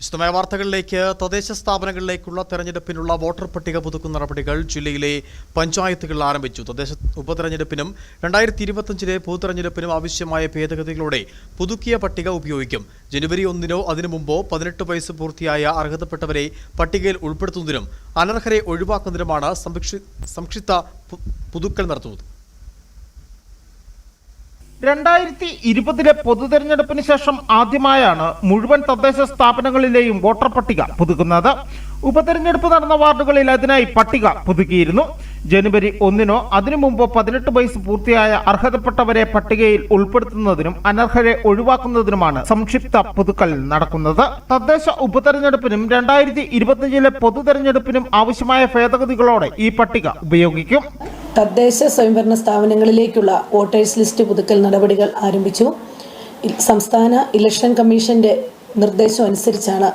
വിശദമായ വാർത്തകളിലേക്ക് തദ്ദേശ സ്ഥാപനങ്ങളിലേക്കുള്ള തെരഞ്ഞെടുപ്പിനുള്ള വോട്ടർ പട്ടിക പുതുക്കുന്ന നടപടികൾ ജില്ലയിലെ പഞ്ചായത്തുകൾ ആരംഭിച്ചു. തദ്ദേശ ഉപതെരഞ്ഞെടുപ്പിനും രണ്ടായിരത്തി ഇരുപത്തഞ്ചിലെ പൊതുതെരഞ്ഞെടുപ്പിനും ആവശ്യമായ ഭേദഗതികളോടെ പുതുക്കിയ പട്ടിക ഉപയോഗിക്കും. ജനുവരി ഒന്നിനോ അതിനു മുമ്പോ പതിനെട്ട് വയസ്സ് പൂർത്തിയായ അർഹതപ്പെട്ടവരെ പട്ടികയിൽ ഉൾപ്പെടുത്തുന്നതിനും അനർഹരെ ഒഴിവാക്കുന്നതിനുമാണ് സംക്ഷിപ്ത പുതുക്കൽ നടത്തുന്നത്. രണ്ടായിരത്തി ഇരുപതിലെ പൊതുതെരഞ്ഞെടുപ്പിന് ശേഷം ആദ്യമായാണ് മുഴുവൻ തദ്ദേശ സ്ഥാപനങ്ങളിലെയും വോട്ടർ പട്ടിക പുതുക്കുന്നത്. ഉപതെരഞ്ഞെടുപ്പ് നടന്ന വാർഡുകളിൽ അതിനായി പട്ടിക പുതുക്കിയിരുന്നു. ജനുവരി ഒന്നിനോ അതിനു മുമ്പോ പതിനെട്ട് വയസ്സ് പൂർത്തിയായ അർഹതപ്പെട്ടവരെ പട്ടികയിൽ ഉൾപ്പെടുത്തുന്നതിനും അനർഹരെ ഒഴിവാക്കുന്നതിനുമാണ് സംക്ഷിപ്ത പുതുക്കൽ നടക്കുന്നത്. തദ്ദേശ ഉപതെരഞ്ഞെടുപ്പിനും രണ്ടായിരത്തി ഇരുപത്തിയഞ്ചിലെ പൊതുതെരഞ്ഞെടുപ്പിനും ആവശ്യമായ ഭേദഗതികളോടെ ഈ പട്ടിക ഉപയോഗിക്കും. തദ്ദേശ സ്വയംഭരണ സ്ഥാപനങ്ങളിലേക്കുള്ള വോട്ടേഴ്സ് ലിസ്റ്റ് പുതുക്കൽ നടപടികൾ ആരംഭിച്ചു. സംസ്ഥാന ഇലക്ഷൻ കമ്മീഷന്റെ നിർദ്ദേശം അനുസരിച്ചാണ്.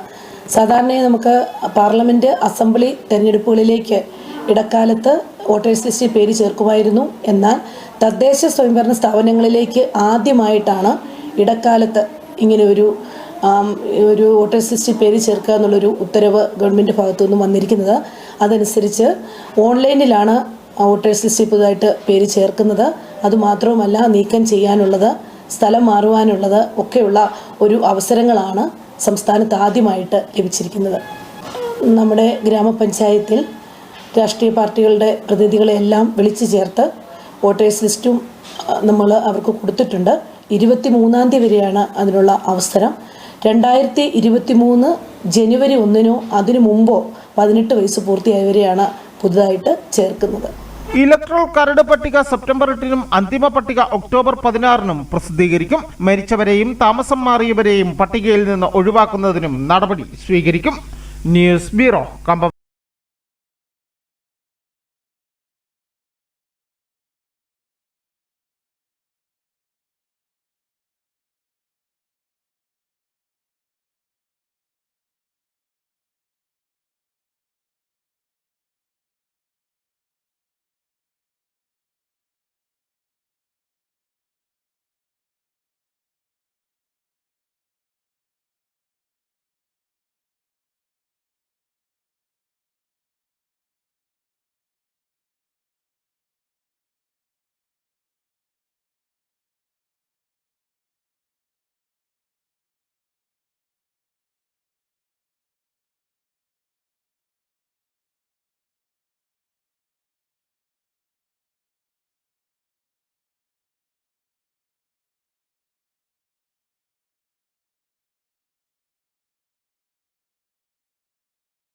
സാധാരണയായി നമുക്ക് പാർലമെന്റ് അസംബ്ലി തെരഞ്ഞെടുപ്പുകളിലേക്ക് ഇടക്കാലത്ത് വോട്ടേഴ്സ് ലിസ്റ്റിൽ പേര് ചേർക്കുമായിരുന്നു. എന്നാൽ തദ്ദേശ സ്വയംഭരണ സ്ഥാപനങ്ങളിലേക്ക് ആദ്യമായിട്ടാണ് ഇടക്കാലത്ത് ഇങ്ങനെ ഒരു ഒരു വോട്ടേഴ്സ് ലിസ്റ്റിൽ പേര് ചേർക്കുക എന്നുള്ളൊരു ഉത്തരവ് ഗവൺമെന്റ് ഭാഗത്തു നിന്നും വന്നിരിക്കുന്നത്. അതനുസരിച്ച് ഓൺലൈനിലാണ് വോട്ടേഴ്സ് ലിസ്റ്റിൽ പുതുതായിട്ട് പേര് ചേർക്കുന്നത്. അതുമാത്രവുമല്ല നീക്കം ചെയ്യാനുള്ളത് സ്ഥലം മാറുവാനുള്ളത് ഒക്കെയുള്ള ഒരു അവസരങ്ങളാണ് സംസ്ഥാനത്ത് ആദ്യമായിട്ട് ലഭിച്ചിരിക്കുന്നത്. നമ്മുടെ ഗ്രാമപഞ്ചായത്തിൽ രാഷ്ട്രീയ പാർട്ടികളുടെ പ്രതിനിധികളെല്ലാം വിളിച്ചു ചേർത്ത് വോട്ടേഴ്സ് ലിസ്റ്റും നമ്മൾ അവർക്ക് കൊടുത്തിട്ടുണ്ട്. ഇരുപത്തി മൂന്നാം തീയതി വരെയാണ് അതിനുള്ള അവസരം. രണ്ടായിരത്തി ഇരുപത്തി മൂന്ന് ജനുവരി ഒന്നിനോ അതിനു മുമ്പോ പതിനെട്ട് വയസ്സ് പൂർത്തിയായവരെയാണ് പുതുതായിട്ട് ചേർക്കുന്നത്. ഇലക്ട്രൽ കരട് പട്ടിക സെപ്റ്റംബർ എട്ടിനും അന്തിമ പട്ടിക ഒക്ടോബർ പതിനാറിനും പ്രസിദ്ധീകരിക്കും. മരിച്ചവരെയും താമസം മാറിയവരെയും പട്ടികയിൽ നിന്ന് ഒഴിവാക്കുന്നതിനും നടപടി സ്വീകരിക്കും. ന്യൂസ് ബ്യൂറോ കമ്പം